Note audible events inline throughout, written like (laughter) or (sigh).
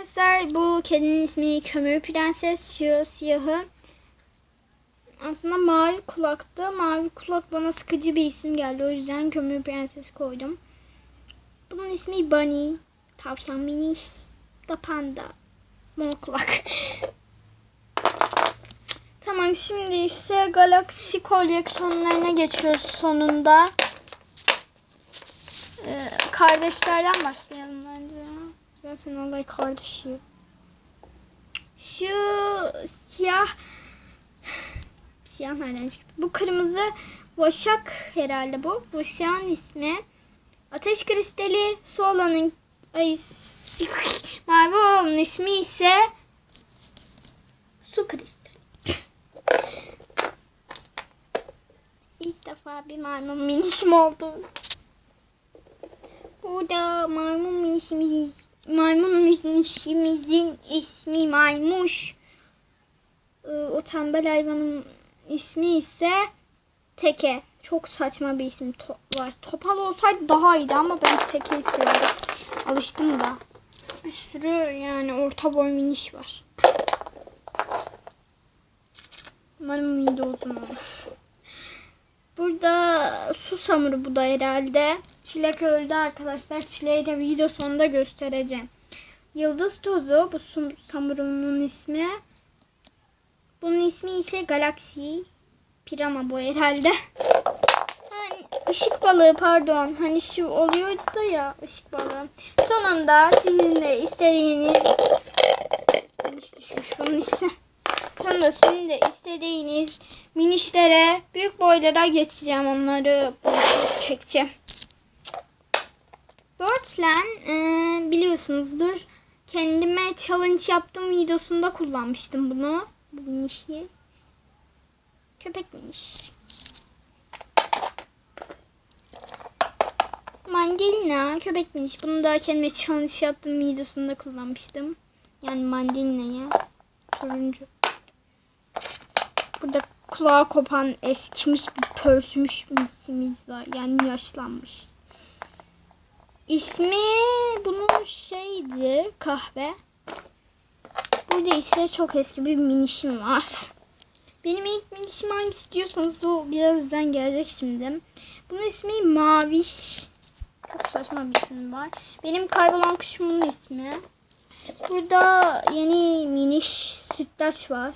Arkadaşlar bu kedinin ismi Kömür Prenses. Şu siyahı. Aslında mavi kulaktı. Mavi kulak bana sıkıcı bir isim geldi. O yüzden Kömür Prenses koydum. Bunun ismi Bunny. Tavşan mini. Da panda. Mor kulak. (laughs) tamam şimdi ise Galaxy koleksiyonlarına geçiyoruz sonunda. Ee, kardeşlerden başlayalım bence. Zaten olay kardeşi. Şu siyah siyah nereden çıktı? Bu kırmızı Vaşak herhalde bu. Vaşak'ın ismi. Ateş kristali su olanın ay mavi olanın ismi ise su kristali. İlk defa bir maymun minişim oldu. Burada maymun minişimiz maymun minişimizin ismi maymuş. Ee, o tembel hayvanın ismi ise Teke. Çok saçma bir isim var. Topal olsaydı daha iyiydi ama ben Teke'yi seviyorum. Alıştım da. Bir sürü yani orta boy miniş var. Umarım mide uzun olur. Burada su samuru bu da herhalde. Çilek öldü arkadaşlar. Çileği de video sonunda göstereceğim. Yıldız tozu bu samurunun ismi. Bunun ismi ise Galaxy. Pirana bu herhalde. Hani ışık balığı pardon. Hani şu oluyordu ya ışık balığı. Sonunda sizin de istediğiniz Miniş düşmüş bunun işte. Sonunda sizin de istediğiniz minişlere, büyük boylara geçeceğim. Onları çekeceğim. Birdland e, biliyorsunuzdur. Kendime challenge yaptım videosunda kullanmıştım bunu. Bu minişi. Köpek miniş. Mandalina köpek miniş. Bunu da kendime challenge yaptığım videosunda kullanmıştım. Yani mandalina'ya. Turuncu. Burada kulağı kopan eskimiş bir pörsümüş misimiz var. Yani yaşlanmış. İsmi bunun şeydi kahve. Burada ise çok eski bir minişim var. Benim ilk minişim hangisi diyorsanız o birazdan gelecek şimdi. Bunun ismi Maviş. Çok saçma bir isim var. Benim kaybolan kuşumun ismi. Burada yeni miniş sütlaç var.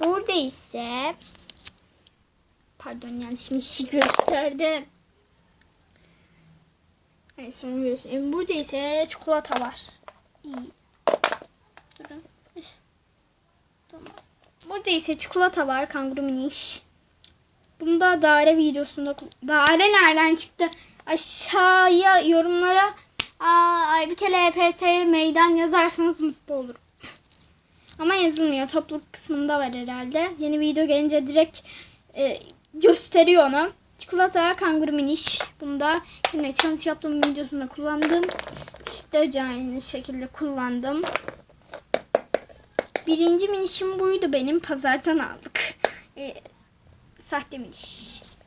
Burada ise pardon yanlış minişi gösterdim. Hayır sonra göstereyim. Burada ise çikolata var. İyi. Durun. Tamam. Burada ise çikolata var. Kanguru miniş. Bunda daire videosunda daire nereden çıktı? Aşağıya yorumlara Aa, Aybüke LPS meydan yazarsanız mutlu olurum. (laughs) Ama yazılmıyor. Topluluk kısmında var herhalde. Yeni video gelince direkt e, gösteriyor onu. Çikolata kanguru miniş. Bunu da yine challenge yaptığım videosunda kullandım. Sütlacı aynı şekilde kullandım. Birinci minişim buydu benim. Pazardan aldık. E, sahte miniş.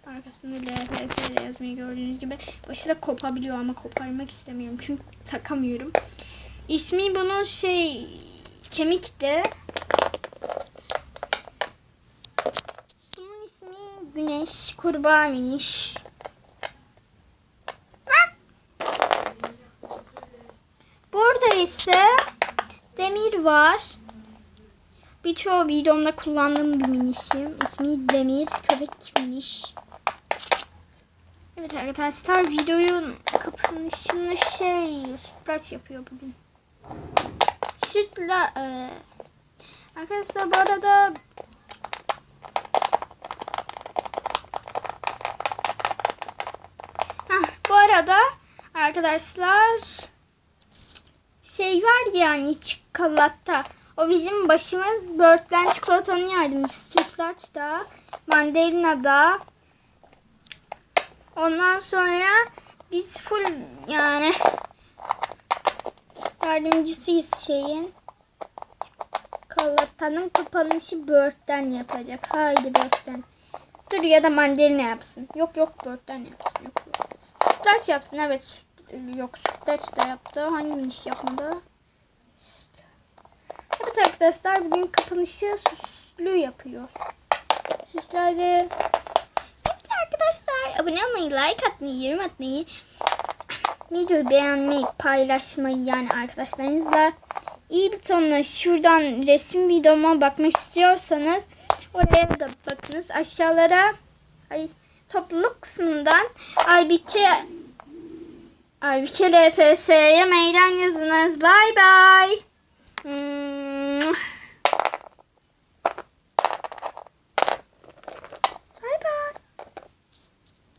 Arkasında LPS yazmayı gördüğünüz gibi. Başı da kopabiliyor ama koparmak istemiyorum. Çünkü takamıyorum. İsmi bunun şey kemikti. Bunun Güneş Kurbağa Miniş. Burada ise Demir var. Birçoğu videomda kullandığım bir minişim. İsmi Demir Köpek Miniş. Evet arkadaşlar videonun kapanışını şey sütlaç yapıyor bugün. Sütla e, arkadaşlar bu arada Heh, bu arada arkadaşlar şey var yani çikolata. O bizim başımız börtlen çikolatanın yardımcısı. Sütlaç da, mandalina da. Ondan sonra biz full yani yardımcısıyız şeyin. Çikolatanın kapanışı börtten yapacak. Haydi börtten. Dur ya da mandalina yapsın. Yok yok börtten yapsın. Yok, yok. Sütlaç yapsın evet. yok sütlaç da yaptı. Hangi miniş yapmadı? Evet arkadaşlar bugün kapanışı süslü yapıyor. Süslerde Evet arkadaşlar abone olmayı, like atmayı, yorum atmayı, videoyu beğenmeyi, paylaşmayı yani arkadaşlarınızla iyi bir tonla şuradan resim videoma bakmak istiyorsanız oraya da bakınız. Aşağılara ay, topluluk kısmından Aybike Aybike LFS'ye meydan yazınız. Bay bay. Hmm.